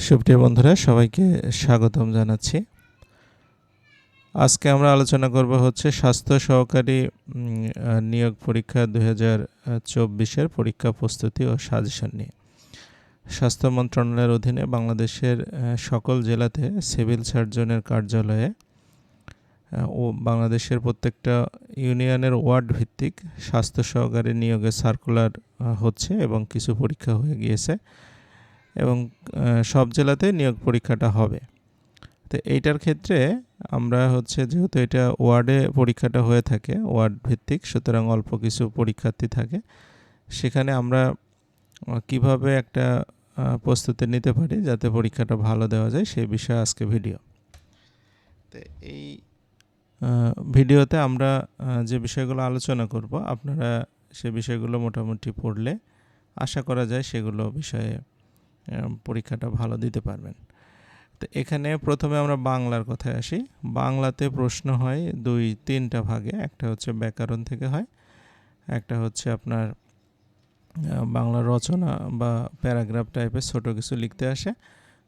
সুপ্রিয় বন্ধুরা, সবাইকে স্বাগতম জানাচ্ছি। আজকে আমরা আলোচনা করব হচ্ছে স্বাস্থ্য সহকারী নিয়োগ পরীক্ষা দু হাজার চব্বিশের পরীক্ষা প্রস্তুতি ও সাজেশন নিয়ে। স্বাস্থ্য মন্ত্রণালয়ের অধীনে বাংলাদেশের সকল জেলাতে সিভিল সার্জনের কার্যালয়ে ও বাংলাদেশের প্রত্যেকটা ইউনিয়নের ওয়ার্ড ভিত্তিক স্বাস্থ্য সহকারী নিয়োগের সার্কুলার হচ্ছে এবং কিছু পরীক্ষা হয়ে গিয়েছে। এবং সব জেলাতে নিয়োগ পরীক্ষাটা হবে। তো এইটার ক্ষেত্রে আমরা হচ্ছে যেহেতু এটা ওয়ার্ডে পরীক্ষাটা হয়ে থাকে ওয়ার্ড ভিত্তিক সুতরাং অল্প কিছু পরীক্ষার্থী থাকে সেখানে আমরা কীভাবে একটা প্রস্তুতি নিতে পারি যাতে পরীক্ষাটা ভালো দেওয়া যায় সেই বিষয়ে আজকে ভিডিও। তো এই ভিডিওতে আমরা যে বিষয়গুলো আলোচনা করব আপনারা সে বিষয়গুলো মোটামুটি পড়লে আশা করা যায় সেগুলো বিষয়ে পরীক্ষাটা ভালো দিতে পারবেন। তো এখানে প্রথমে আমরা বাংলার কথায় আসি। বাংলাতে প্রশ্ন হয় দুই, তিনটা ভাগে। একটা হচ্ছে ব্যাকরণ থেকে হয়, একটা হচ্ছে আপনার বাংলা রচনা বা প্যারাগ্রাফ টাইপের ছোট কিছু লিখতে আসে,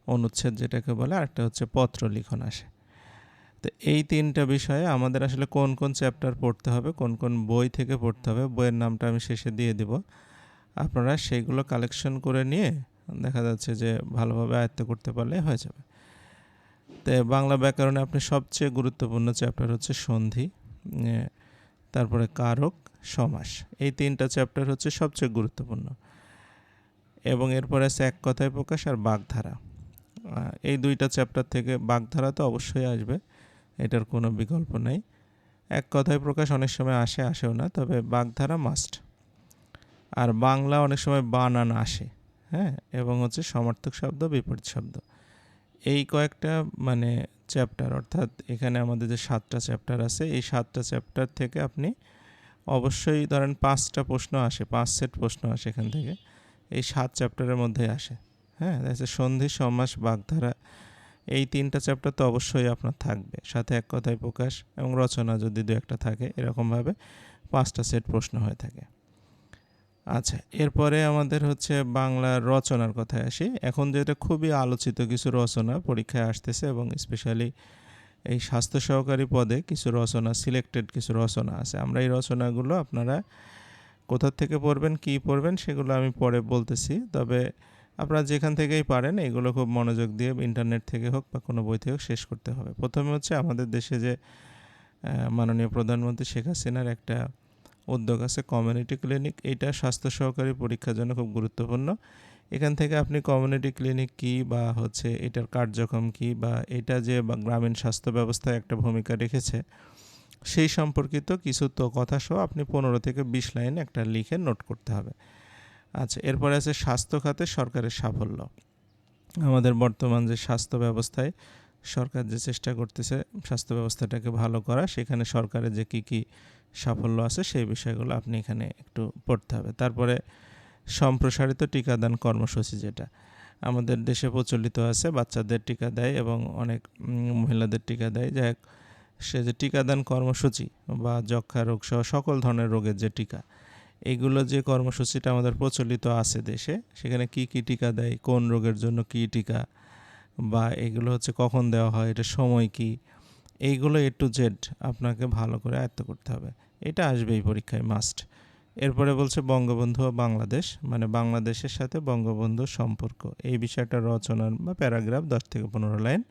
অনুচ্ছেদ যেটাকে বলে আরেকটা হচ্ছে পত্র লিখন আসে। তো এই তিনটা বিষয়ে আমাদের আসলে কোন কোন চ্যাপ্টার পড়তে হবে, কোন কোন বই থেকে পড়তে হবে, বইয়ের নামটা আমি শেষে দিয়ে দিব। আপনারা সেইগুলো কালেকশন করে নিয়ে দেখা যাচ্ছে যে ভালোভাবে আয়ত্ত করতে পারলে হয়ে যাবে। তো বাংলা ব্যাকরণে আপনি সবচেয়ে গুরুত্বপূর্ণ চ্যাপ্টার হচ্ছে সন্ধি তারপরে কারক, সমাস। এই তিনটা চ্যাপ্টার হচ্ছে সবচেয়ে গুরুত্বপূর্ণ। এবং এরপরে আছে এক কথায় প্রকাশ আর বাগধারা। এই দুইটা চ্যাপ্টার থেকে বাগধারা তো অবশ্যই আসবে, এটার কোনো বিকল্প নেই। এক কথায় প্রকাশ অনেক সময় আসে, আসেও না, তবে বাগধারা মাস্ট আর বাংলা অনেক সময় বানান আসে। হ্যাঁ এবং হচ্ছে সমার্থক শব্দ, বিপরীত শব্দ। এই কয়েকটা মানে চ্যাপ্টার অর্থাৎ এখানে আমাদের যে সাতটা চ্যাপ্টার আছে, এই সাতটা চ্যাপ্টার থেকে আপনি অবশ্যই ধরেন পাঁচটা প্রশ্ন আসে, পাঁচ সেট প্রশ্ন আসে এখান থেকে। এই সাত চ্যাপ্টারের মধ্যেই আসে। হ্যাঁ দেখা সন্ধি, সমাস, বাগধারা, এই তিনটা চ্যাপ্টার তো অবশ্যই আপনার থাকবে। সাথে এক কথায় প্রকাশ এবং রচনা যদি দু একটা থাকে, এরকমভাবে পাঁচটা সেট প্রশ্ন হয়ে থাকে। আচ্ছা এরপরে আমাদের হচ্ছে বাংলার রচনার কথায় আসি। এখন যেটা খুবই আলোচিত কিছু রচনা পরীক্ষায় আসতেছে এবং স্পেশালি এই স্বাস্থ্য সহকারী পদে কিছু রচনা সিলেক্টেড কিছু রচনা আছে। আমরা এই রচনাগুলো আপনারা কোথা থেকে পড়বেন, কী পড়বেন সেগুলো আমি পরে বলতেছি। তবে আপনারা যেখান থেকেই পারেন, এগুলো খুব মনোযোগ দিয়ে ইন্টারনেট থেকে হোক বা কোনো বই থেকে হোক শেষ করতে হবে। প্রথমে হচ্ছে আমাদের দেশে যে মাননীয় প্রধানমন্ত্রী শেখ হাসিনার একটা উদ্যোগ আছে কমিউনিটি ক্লিনিক এটা স্বাস্থ্য সহকারী পরীক্ষার জন্য খুব গুরুত্বপূর্ণ। এখান থেকে আপনি কমিউনিটি ক্লিনিক কী বা হচ্ছে এটার কার্যক্রম কী বা এটা যে গ্রামীণ স্বাস্থ্য ব্যবস্থায় একটা ভূমিকা রেখেছে, সেই সম্পর্কিত কিছু তো কথা সহ আপনি পনেরো থেকে বিশ লাইন একটা লিখে নোট করতে হবে। আচ্ছা এরপরে আছে স্বাস্থ্য খাতে সরকারের সাফল্য। আমাদের বর্তমান যে স্বাস্থ্য ব্যবস্থায় সরকার যে চেষ্টা করতেছে স্বাস্থ্য ব্যবস্থাটাকে ভালো করা, সেখানে সরকারের যে কী কী সাফল্য আছে, সেই বিষয়গুলো আপনি এখানে একটু পড়তে হবে। তারপরে সম্প্রসারিত টিকাদান কর্মসূচি যেটা। আমাদের দেশে প্রচলিত আছে, বাচ্চাদের টিকা দেয় এবং অনেক মহিলাদের টিকা দেয়। যাই সে যে টিকাদান কর্মসূচি বা যক্ষা রোগ সহ সকল ধরনের রোগের যে টিকা এইগুলো যে কর্মসূচিটা আমাদের প্রচলিত আছে দেশে, সেখানে কি কি টিকা দেয়, কোন রোগের জন্য কি টিকা বা এগুলো হচ্ছে কখন দেওয়া হয়, এটা সময় কি, এইগুলো এ টু জেড আপনাকে ভালো করে আয়ত্ত করতে হবে। এটা আসবে এই পরীক্ষায় মাস্ট এরপরে বলছে বঙ্গবন্ধু ও বাংলাদেশ মানে বাংলাদেশের সাথে বঙ্গবন্ধুর সম্পর্ক। এই বিষয়টা রচনার বা প্যারাগ্রাফ দশ থেকে পনেরো লাইন।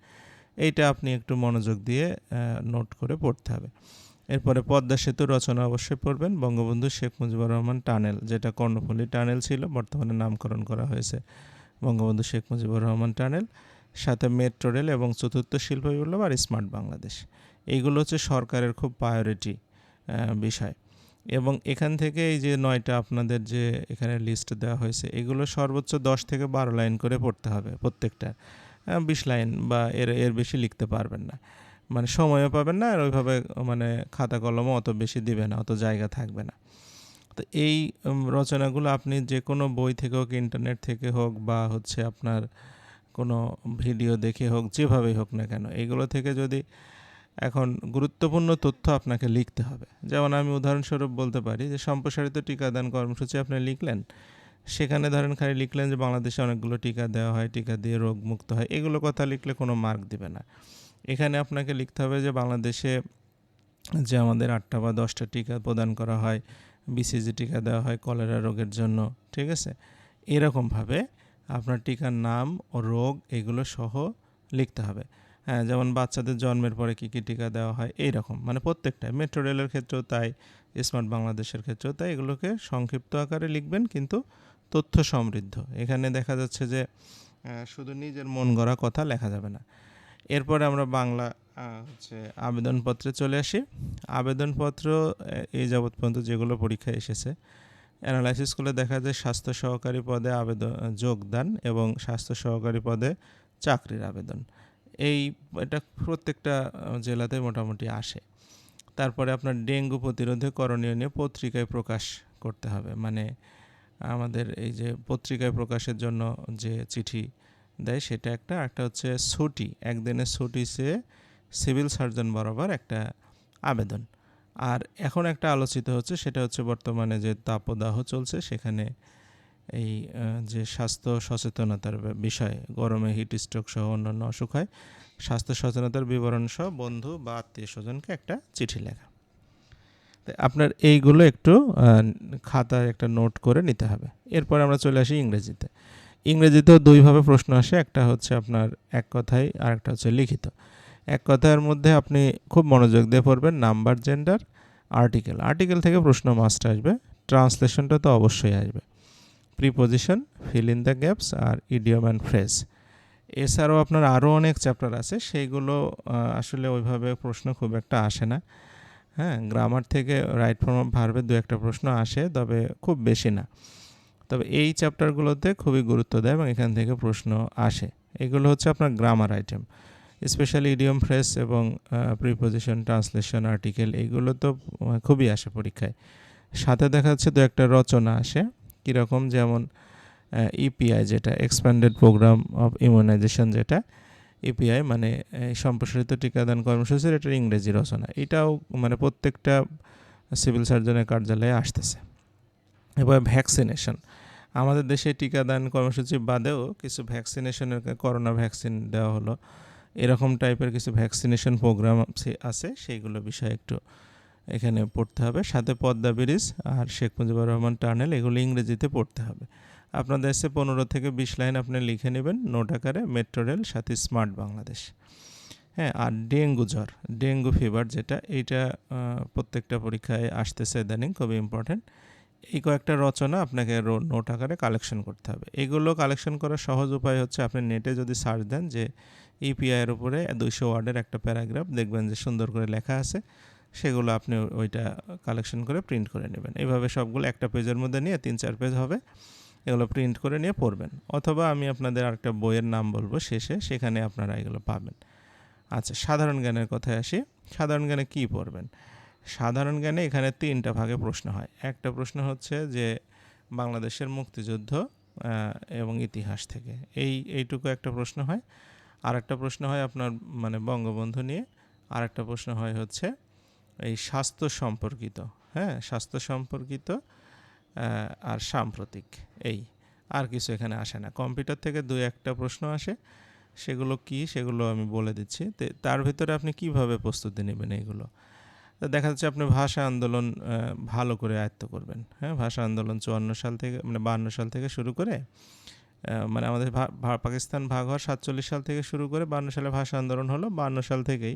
এইটা আপনি একটু মনোযোগ দিয়ে নোট করে পড়তে হবে। এরপরে পদ্মা সেতু রচনা অবশ্যই পড়বেন, বঙ্গবন্ধু শেখ মুজিবুর রহমান টানেল, যেটা কর্ণফুলী টানেল ছিল, বর্তমানে নামকরণ করা হয়েছে। বঙ্গবন্ধু শেখ মুজিবুর রহমান টানেল, সাথে মেট্রো রেল এবং চতুর্থ শিল্প বিপ্লব আর স্মার্ট বাংলাদেশ। এইগুলো হচ্ছে সরকারের খুব প্রায়োরিটি বিষয়। এবং এখান থেকে এই যে নয়টা আপনাদের যে এখানে লিস্ট দেওয়া হয়েছে, এগুলো সর্বোচ্চ দশ থেকে বারো লাইন করে পড়তে হবে প্রত্যেকটা। বিশ লাইন বা এর এর বেশি লিখতে পারবেন না। মানে সময়ও পাবেন না আর ওইভাবে মানে খাতা কলমও অত বেশি দিবে না, অত জায়গা থাকবে না। তো এই রচনাগুলো আপনি যে কোনো বই থেকে হোক ইন্টারনেট থেকে হোক বা হচ্ছে আপনার কোনো ভিডিও দেখে হোক, যেভাবেই হোক না কেন, এগুলো থেকে যদি এখন গুরুত্বপূর্ণ তথ্য আপনাকে লিখতে হবে। যেমন আমি উদাহরণস্বরূপ বলতে পারি যে, সম্প্রসারিত টিকাদান কর্মসূচি আপনি লিখলেন। সেখানে ধরেন খালি লিখলেন যে, বাংলাদেশে অনেকগুলো টিকা দেওয়া হয়, টিকা দিয়ে রোগ মুক্ত হয়। এগুলো কথা লিখলে কোনো মার্ক দিবে না। এখানে আপনাকে লিখতে হবে যে, বাংলাদেশে যে, আমাদের আটটা বা দশটা টিকা প্রদান করা হয় বিসিজি টিকা দেওয়া হয় কলেরা রোগের জন্য, ঠিক আছে? এরকমভাবে আপনার টিকার নাম ও রোগ এগুলো সহ লিখতে হবে। হ্যাঁ যেমন বাচ্চাদের জন্মের পরে কী কী টিকা দেওয়া হয় এই রকম মানে প্রত্যেকটাই। মেট্রো রেলের ক্ষেত্রেও তাই, স্মার্ট বাংলাদেশের ক্ষেত্রেও তাই। এগুলোকে সংক্ষিপ্ত আকারে লিখবেন, কিন্তু তথ্য সমৃদ্ধ। এখানে দেখা যাচ্ছে যে শুধু নিজের মন গড়া কথা লেখা যাবে না। এরপরে আমরা বাংলা হচ্ছে আবেদনপত্রে চলে আসি। আবেদনপত্র এই যাবৎ পর্যন্ত যেগুলো পরীক্ষায় এসেছে, অ্যানালাইসিস করলে দেখা যায় স্বাস্থ্য সহকারী পদে আবেদন, যোগদান এবং স্বাস্থ্য সহকারী পদে চাকরির আবেদন। এই এটা প্রত্যেকটা জেলাতে মোটামুটি আসে। তারপরে আপনার ডেঙ্গু প্রতিরোধে করণীয় নিয়ে পত্রিকায় প্রকাশ করতে হবে। মানে আমাদের এই যে পত্রিকায় প্রকাশের জন্য যে চিঠি দেয় সেটা একটা একটা হচ্ছে ছুটি, একদিনের ছুটি সে সিভিল সার্জন বরাবর একটা আবেদন। আর এখন একটা আলোচিত হচ্ছে, সেটা হচ্ছে বর্তমানে যে তাপদাহ চলছে, সেখানে এই যে স্বাস্থ্য সচেতনতার বিষয়ে, গরমে হিট স্ট্রোক সহ অন্যান্য অসুখ হয়, স্বাস্থ্য সচেতনতার বিবরণ সহ বন্ধু বা আত্মীয় স্বজনকে একটা চিঠি লেখা। আপনার এইগুলো একটু খাতায় একটা নোট করে নিতে হবে। এরপর আমরা চলে আসি ইংরেজিতে। ইংরেজিতেও দুইভাবে প্রশ্ন আসে, একটা হচ্ছে আপনার এক কথায় আর একটা হচ্ছে লিখিত। এক কথার মধ্যে আপনি খুব মনোযোগ দিয়ে পড়বেন, নাম্বার জেন্ডার আর্টিকেল আর্টিকেল থেকে প্রশ্ন মাস্ট আসবে ট্রান্সলেশনটা তো অবশ্যই আসবে। Preposition fill in the gaps R idiom and phrase এছাড়াও আপনার আরও অনেক চ্যাপ্টার আছে, সেইগুলো আসলে ওইভাবে প্রশ্ন খুব একটা আসে না। হ্যাঁ গ্রামার থেকে রাইট ফর্ম অফ ভার্বে দু একটা প্রশ্ন আসে, তবে খুব বেশি না। তবে এই চ্যাপ্টারগুলোতে খুবই গুরুত্ব দেয় এবং এখান থেকে প্রশ্ন আসে। এগুলো হচ্ছে আপনার grammar item specially idiom phrase এবং প্রিপোজিশন ট্রান্সলেশন আর্টিকেল এইগুলো তো খুবই আসে পরীক্ষায়। সাথে দেখা যাচ্ছে দু একটা রচনা আসে। কীরকম? যেমন ইপিআই যেটা এক্সপ্যান্ডেড প্রোগ্রাম অফ ইমিউনাইজেশন যেটা ইপিআই মানে সম্প্রসারিত টিকাদান কর্মসূচির এটার ইংরেজি রচনা। এটাও মানে প্রত্যেকটা সিভিল সার্জনের কার্যালয়ে আসতেছে। এবার ভ্যাকসিনেশন। আমাদের দেশে টিকাদান কর্মসূচি বাদেও কিছু ভ্যাকসিনেশনের করোনা ভ্যাকসিন দেওয়া হলো। এরকম টাইপের কিছু ভ্যাকসিনেশন প্রোগ্রাম আছে, সেইগুলো বিষয়ে একটু এখানে পড়তে হবে। সাথে পদ্মা ব্রিজ আর শেখ মুজিবুর রহমান টানেল, এগুলো ইংরেজিতে পড়তে হবে। আপনাদের এসে পনেরো থেকে বিশ লাইন আপনি লিখে নেবেন নোট আকারে, মেট্রো রেল, সাথে স্মার্ট বাংলাদেশ। হ্যাঁ আর ডেঙ্গু জ্বর, ডেঙ্গু ফিভার যেটা, এইটা প্রত্যেকটা পরীক্ষায় আসতেছে ইদানিং খুবই ইম্পর্ট্যান্ট এই কয়েকটা রচনা আপনাকে নোট আকারে কালেকশন করতে হবে। এগুলো কালেকশন করার সহজ উপায় হচ্ছে আপনি নেটে যদি সার্চ দেন যে ইপিআইয়ের উপরে দুইশো ওয়ার্ডের একটা প্যারাগ্রাফ দেখবেন যে সুন্দর করে লেখা আছে। সেগুলো আপনি ওইটা কালেকশন করে প্রিন্ট করে নেবেন। এইভাবে সবগুলো একটা পেজের মধ্যে নিয়ে তিন চার পেজ হবে, এগুলো প্রিন্ট করে নিয়ে পড়বেন। অথবা আমি আপনাদের আরেকটা বইয়ের নাম বলব শেষে, সেখানে আপনারা এগুলো পাবেন। আচ্ছা সাধারণ জ্ঞানের কথায় আসি। সাধারণ জ্ঞানে কী পড়বেন? সাধারণ জ্ঞানে এখানে তিনটা ভাগে প্রশ্ন হয়। একটা প্রশ্ন হচ্ছে যে, বাংলাদেশের মুক্তিযুদ্ধ এবং ইতিহাস থেকে। এই, এইটুকু একটা প্রশ্ন হয়। আর একটা প্রশ্ন হয় আপনার মানে বঙ্গবন্ধু নিয়ে। আর একটা প্রশ্ন হয় হচ্ছে এই স্বাস্থ্য সম্পর্কিত হ্যাঁ? স্বাস্থ্য সম্পর্কিত আর সাম্প্রতিক, এই, আর কিছু এখানে আসে না। কম্পিউটার থেকে দুই একটা প্রশ্ন আসে, সেগুলো কি সেগুলো আমি বলে দিচ্ছি। তার ভিতরে আপনি কীভাবে প্রস্তুতি নেবেন এইগুলো দেখা যাচ্ছে আপনি ভাষা আন্দোলন ভালো করে আয়ত্ত করবেন হ্যাঁ? ভাষা আন্দোলন চুয়ান্ন সাল থেকে মানে বান্ন সাল থেকে শুরু করে মানে আমাদের পাকিস্তান ভাগ হওয়ার সাতচল্লিশ সাল থেকে শুরু করে বান্ন সালে ভাষা আন্দোলন হলো, বান্ন সাল থেকেই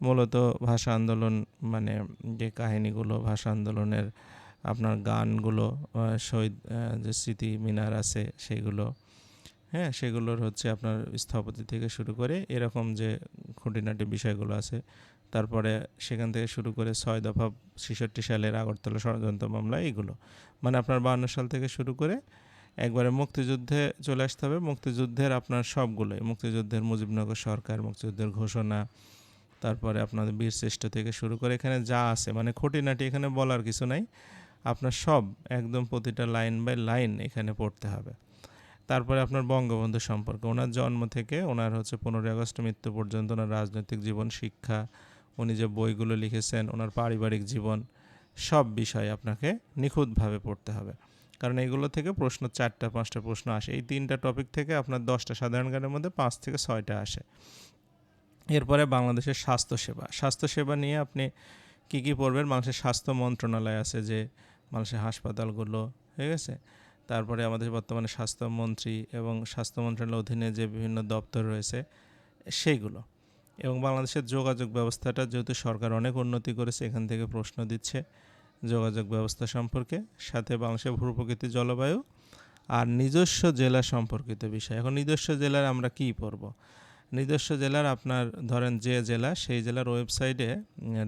মূলত ভাষা আন্দোলন মানে যে কাহিনীগুলো, ভাষা আন্দোলনের আপনার গানগুলো শহীদ যে স্মৃতি মিনার আছে সেগুলো হ্যাঁ সেগুলোর হচ্ছে আপনার স্থপতি থেকে শুরু করে এরকম যে খুঁটিনাটি বিষয়গুলো আছে। তারপরে সেখান থেকে শুরু করে ছয় দফা ছেষট্টি সালের আগরতলা ষড়যন্ত্র মামলা, এইগুলো। মানে আপনার বান্ন সাল থেকে শুরু করে একবারে মুক্তিযুদ্ধে চলে আসতে হবে। মুক্তিযুদ্ধের আপনার সবগুলোই, মুক্তিযুদ্ধের মুজিবনগর সরকার, মুক্তিযুদ্ধের ঘোষণা তারপরে আপনাদের বীর শ্রেষ্ঠ থেকে শুরু করে এখানে যা আছে মানে খুঁটিনাটি এখানে বলার কিছু নাই। আপনার সব, একদম প্রতিটা লাইন বাই লাইন এখানে পড়তে হবে। তারপরে আপনার বঙ্গবন্ধু সম্পর্কে, ওনার জন্ম থেকে ওনার হচ্ছে পনেরোই আগস্ট মৃত্যু পর্যন্ত ওনার রাজনৈতিক জীবন, শিক্ষা, উনি যে বইগুলো লিখেছেন, ওনার পারিবারিক জীবন, সব বিষয় আপনাকে নিখুঁতভাবে পড়তে হবে। কারণ এগুলো থেকে প্রশ্ন চারটা, পাঁচটা প্রশ্ন আসে। এই তিনটা টপিক থেকে আপনার দশটা সাধারণ জ্ঞানের মধ্যে পাঁচ থেকে ছয়টা আসে। এরপরে বাংলাদেশের স্বাস্থ্যসেবা। স্বাস্থ্যসেবা নিয়ে আপনি কী কী পড়বেন? মানুষের স্বাস্থ্য মন্ত্রণালয় আছে যে মানুষের হাসপাতালগুলো, ঠিক আছে? তারপরে আমাদের বর্তমানে স্বাস্থ্যমন্ত্রী এবং স্বাস্থ্য মন্ত্রণালয়ের অধীনে যে বিভিন্ন দপ্তর রয়েছে, সেইগুলো। এবং বাংলাদেশের যোগাযোগ ব্যবস্থাটা যেহেতু সরকার অনেক উন্নতি করেছে, এখান থেকে প্রশ্ন দিচ্ছে যোগাযোগ ব্যবস্থা সম্পর্কে। সাথে বাংলাদেশের ভূপ্রকৃতি জলবায়ু আর নিজস্ব জেলা সম্পর্কিত বিষয়। এখন নিজস্ব জেলার আমরা কী পড়ব? নিজস্ব জেলার আপনার ধরেন যে জেলা, সেই জেলার ওয়েবসাইটে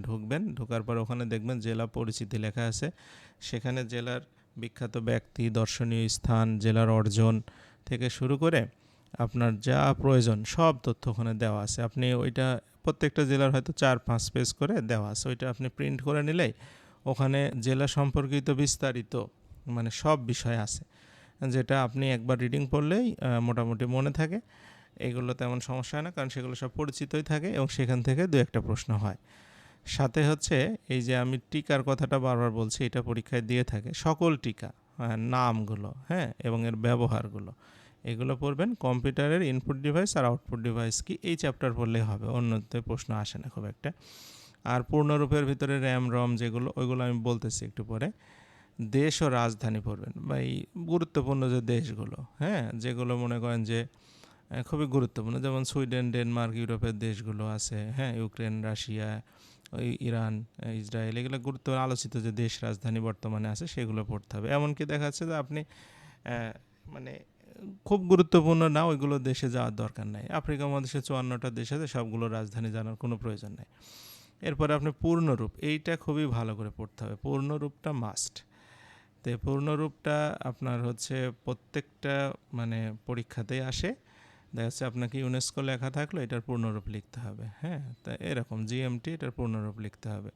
ঢুকবেন। ঢোকার পর ওখানে দেখবেন জেলা পরিচিতি লেখা আছে। সেখানে জেলার বিখ্যাত ব্যক্তি, দর্শনীয় স্থান, জেলার অর্জন থেকে শুরু করে আপনার যা প্রয়োজন সব তথ্য ওখানে দেওয়া আছে। আপনি ওইটা প্রত্যেকটা জেলার হয়তো চার পাঁচ পেজ করে দেওয়া আছে। ওইটা আপনি প্রিন্ট করে নিলেই ওখানে জেলা সম্পর্কিত বিস্তারিত মানে সব বিষয় আছে। যেটা আপনি একবার রিডিং পড়লেই মোটামুটি মনে থাকে। এগুলো তেমন সমস্যা হয় না কারণ সেগুলো সব পরিচিতই থাকে এবং সেখান থেকে দু একটা প্রশ্ন হয়। সাথে হচ্ছে এই যে আমি টিকার কথাটা বারবার বলছি এটা পরীক্ষায় দিয়ে থাকে। সকল টিকা হ্যাঁ, নামগুলো হ্যাঁ এবং এর ব্যবহারগুলো এগুলো পড়বেন। কম্পিউটারের ইনপুট ডিভাইস আর আউটপুট ডিভাইস কি এই চ্যাপ্টার পড়লেই হবে অন্যতে প্রশ্ন আসে না খুব একটা। আর পূর্ণরূপের ভিতরে র্যাম রম যেগুলো ওইগুলো আমি বলতেছি একটু পরে। দেশ ও রাজধানী পড়বেন বা এই গুরুত্বপূর্ণ যে দেশগুলো হ্যাঁ যেগুলো মনে করেন যে খুবই গুরুত্বপূর্ণ। যেমন সুইডেন, ডেনমার্ক, ইউরোপের দেশগুলো আছে হ্যাঁ ইউক্রেন, রাশিয়া ইরান ইসরায়েল, এগুলো গুরুত্ব আলোচিত যে দেশ রাজধানী বর্তমানে আছে, সেগুলো পড়তে হবে। এমনকি দেখা যাচ্ছে যে আপনি মানে খুব গুরুত্বপূর্ণ না, ওইগুলো দেশে যাওয়ার দরকার নাই। আফ্রিকা মহাদেশে চুয়ান্নটা দেশ আছে, সবগুলো রাজধানী জানার কোনো প্রয়োজন নেই। এরপরে আপনি পূর্ণরূপ, এইটা খুবই ভালো করে পড়তে হবে। পূর্ণরূপটা মাস্ট তো পূর্ণরূপটা আপনার হচ্ছে প্রত্যেকটা মানে পরীক্ষাতেই আসে। দেখা যাচ্ছে আপনাকে ইউনেস্কো লেখা থাকল, এটার পূর্ণরূপ লিখতে হবে। হ্যাঁ তা এরকম জিএমটি এটার পূর্ণরূপ লিখতে হবে।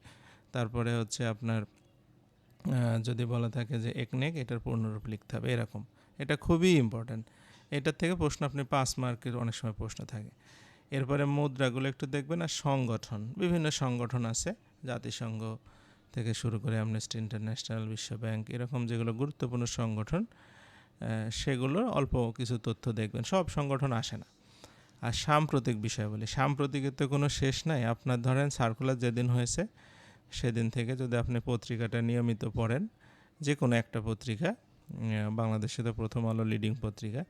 তারপরে হচ্ছে আপনার যদি বলা থাকে যে একনেক এটার পূর্ণরূপ লিখতে হবে, এরকম। এটা খুবই ইম্পর্ট্যান্ট এটার থেকে প্রশ্ন আপনি পাঁচ মার্কের অনেক সময় প্রশ্ন থাকে। এরপরে মুদ্রাগুলো একটু দেখবেন আর সংগঠন। বিভিন্ন সংগঠন আছে, জাতিসংঘ থেকে শুরু করে অ্যামনেস্টি ইন্টারন্যাশনাল বিশ্ব ব্যাংক এরকম যেগুলো গুরুত্বপূর্ণ সংগঠন সেগুলো অল্প কিছু তথ্য দেখবেন। সব সংগঠন আসে না। আর সাম্প্রতিক বিষয় বলি, সাম্প্রতিকের তো কোনো শেষ নাই। আপনার ধরেন সার্কুলার যেদিন হয়েছে, সেদিন থেকে যদি আপনি পত্রিকাটা নিয়মিত পড়েন যে কোনো একটা পত্রিকা বাংলাদেশে তো প্রথম আলো লিডিং পত্রিকা,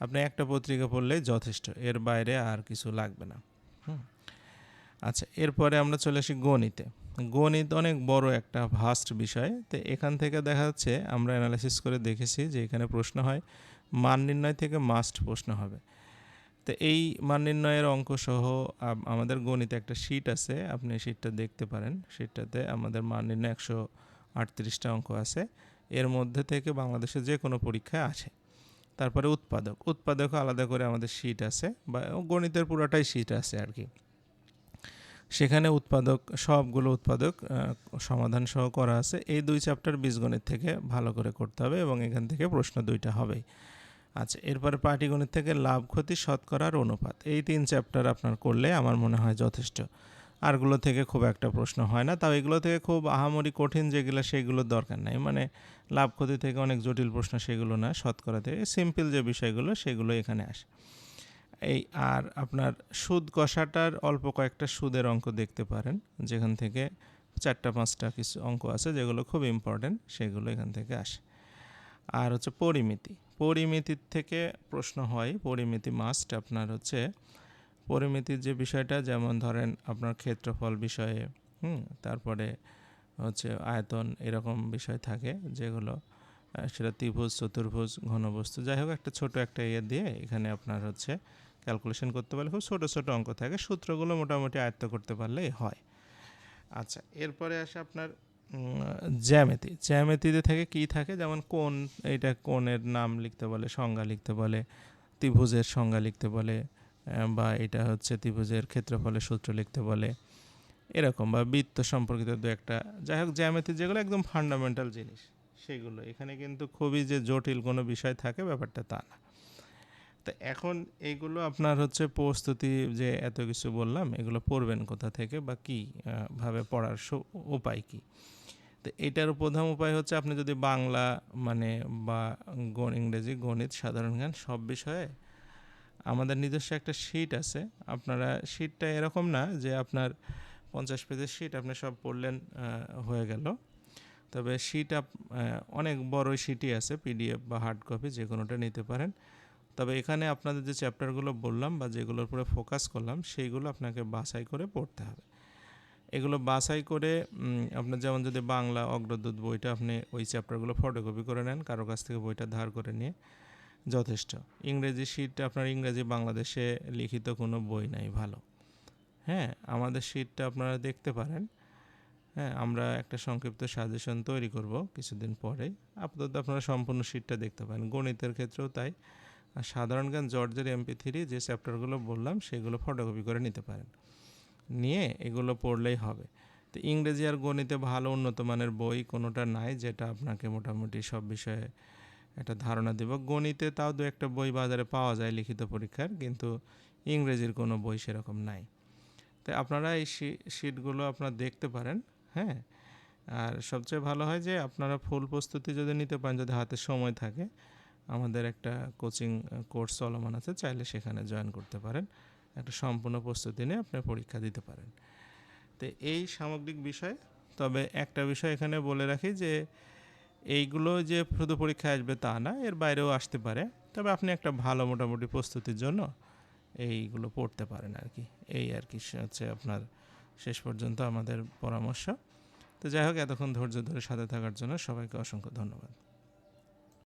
আপনি একটা পত্রিকা পড়লেই যথেষ্ট। এর বাইরে আর কিছু লাগবে না। হুম। আচ্ছা এরপরে আমরা চলে আসি গণিতে গণিত অনেক বড় একটা ভাস্ট বিষয়। তো এখান থেকে দেখা যাচ্ছে, আমরা অ্যানালাইসিস করে দেখেছি যে এখানে প্রশ্ন হয়, মান নির্ণয় থেকে মাস্ট প্রশ্ন হবে। তো এই মান নির্ণয়ের অঙ্ক সহ আমাদের গণিতে একটা শিট আছে, আপনি শিটটা দেখতে পারেন। শিটটাতে আমাদের মান নির্ণয় একশো আটত্রিশটা অঙ্ক আছে। এর মধ্যে থেকে বাংলাদেশে যে কোনো পরীক্ষায় আছে তারপরে উৎপাদক। উৎপাদকও আলাদা করে আমাদের শিট আছে, বা গণিতের পুরোটাই শিট আছে আর কি। সেখানে উৎপাদক, সবগুলো উৎপাদক সমাধান সহ করা আছে। এই দুই চ্যাপ্টার বীজগণিত থেকে ভালো করে করতে হবে এবং এখান থেকে প্রশ্ন দুইটা হবেই। আচ্ছা এরপরে পাটিগণিত থেকে লাভ, ক্ষতি, শতকরার অনুপাত। এই তিন চ্যাপ্টার আপনার করলে আমার মনে হয় যথেষ্ট। আরগুলো থেকে খুব একটা প্রশ্ন হয় না, তাও এগুলো থেকে খুব আহামরি কঠিন যেগুলো সেগুলোর দরকার নাই। মানে লাভ, ক্ষতি থেকে অনেক জটিল প্রশ্ন সেগুলো না, শতকরা থেকে। সিম্পল যে বিষয়গুলো, সেগুলো এখানে আসে। এই আর আপনার সুদ কষাটার অল্প কয়েকটা সুদের অঙ্ক দেখতে পারেন, যেখান থেকে চারটা, পাঁচটা কিছু অঙ্ক আছে যেগুলো খুব ইম্পর্টেন্ট সেগুলো এখান থেকে আসে। আর হচ্ছে পরিমিতি, পরিমিতির থেকে প্রশ্ন হয়, পরিমিতি মাস্ট আপনার হচ্ছে পরিমিতির যে বিষয়টা, যেমন ধরেন আপনার ক্ষেত্রফল বিষয়ে, হুম, তারপরে হচ্ছে আয়তন এরকম বিষয় থাকে যেগুলো সেটা ত্রিভুজ, চতুর্ভুজ, ঘনবস্তু, যাই হোক একটা ছোট একটা ইয়ে দিয়ে এখানে আপনার হচ্ছে ক্যালকুলেশন করতে পারলে খুব ছোটো ছোটো অঙ্ক থাকে। সূত্রগুলো মোটামুটি আয়ত্ত করতে পারলেই হয়। আচ্ছা এরপরে আসে আপনার জ্যামিতি। জ্যামিতিতে থেকে কি থাকে? যেমন কোন, এইটা কোণের নাম লিখতে বলে, সংজ্ঞা লিখতে বলে, ত্রিভুজের সংজ্ঞা লিখতে বলে বা এটা হচ্ছে ত্রিভুজের ক্ষেত্রফলের সূত্র লিখতে বলে, এরকম বা বৃত্ত সম্পর্কিত দু একটা। যাই হোক, জ্যামিতি যেগুলো একদম ফান্ডামেন্টাল জিনিস, সেগুলো। এখানে কিন্তু খুবই যে জটিল কোনো বিষয় থাকে, ব্যাপারটা তা না। তো এখন এইগুলো আপনার হচ্ছে প্রস্তুতি যে এত কিছু বললাম, এগুলো পড়বেন কোথা থেকে বা কী ভাবে পড়ার উপায় কী? তো এটার প্রধান উপায় হচ্ছে আপনি যদি বাংলা মানে বা ইংরেজি, গণিত, সাধারণ জ্ঞান সব বিষয়ে আমাদের নিজস্ব একটা শিট আছে। আপনারা শিটটা এরকম না যে আপনার পঞ্চাশ পেজের শিট আপনি সব পড়লেন হয়ে গেল। তবে শিট অনেক বড় শিটই আছে পিডিএফ বা হার্ড কপি যে কোনোটা নিতে পারেন। তবে এখানে আপনাদের যে চ্যাপ্টারগুলো বললাম বা যেগুলোর উপরে ফোকাস করলাম, সেইগুলো আপনাকে বাছাই করে পড়তে হবে। এগুলো বাছাই করে আপনার যেমন যদি বাংলা অগ্রদূত বইটা আপনি ওই চ্যাপ্টারগুলো ফটোকপি করে নেন, কারও কাছ থেকে বইটা ধার করে নিয়ে, যথেষ্ট। ইংরেজি শিটটা আপনার ইংরেজি বাংলাদেশে লিখিত কোনো বই নাই, ভালো। হ্যাঁ আমাদের শিটটা আপনারা দেখতে পারেন। হ্যাঁ আমরা একটা সংক্ষিপ্ত সাজেশন তৈরি করব কিছুদিন পরেই। আপাতত আপনারা সম্পূর্ণ শিটটা দেখতে পারেন। গণিতের ক্ষেত্রেও তাই। আর সাধারণ জ্ঞান জর্জের এমপি থ্রি যে চ্যাপ্টারগুলো বললাম, সেগুলো ফটোকপি করে নিতে পারেন। নিয়ে এগুলো পড়লেই হবে। তো ইংরেজি আর গণিতে ভালো উন্নত মানের বই কোনোটা নাই, যেটা আপনাকে মোটামুটি সব বিষয়ে একটা ধারণা দেব। গণিতে তাও দু একটা বই বাজারে পাওয়া যায় লিখিত পরীক্ষার, কিন্তু ইংরেজির কোনো বই সেরকম নাই। তাই আপনারা এই শিটগুলো আপনারা দেখতে পারেন হ্যাঁ? আর সবচেয়ে ভালো হয় যে আপনারা ফুল প্রস্তুতি যদি নিতে পারেন, যদি হাতে সময় থাকে আমাদের একটা কোচিং কোর্স চলমান আছে, চাইলে সেখানে জয়েন করতে পারেন। একটা সম্পূর্ণ প্রস্তুতি নিয়ে আপনি পরীক্ষা দিতে পারেন। তো এই সামগ্রিক বিষয়, তবে একটা বিষয় এখানে বলে রাখি যে, এইগুলো যে শুধু পরীক্ষায় আসবে তা না, এর বাইরেও আসতে পারে। তবে আপনি একটা ভালো মোটামুটি প্রস্তুতির জন্য এইগুলো পড়তে পারেন আর কি। এই আর কি হচ্ছে আপনার শেষ পর্যন্ত আমাদের পরামর্শ। তো যাই হোক, এতক্ষণ ধৈর্য ধরে সাথে থাকার জন্য সবাইকে অসংখ্য ধন্যবাদ।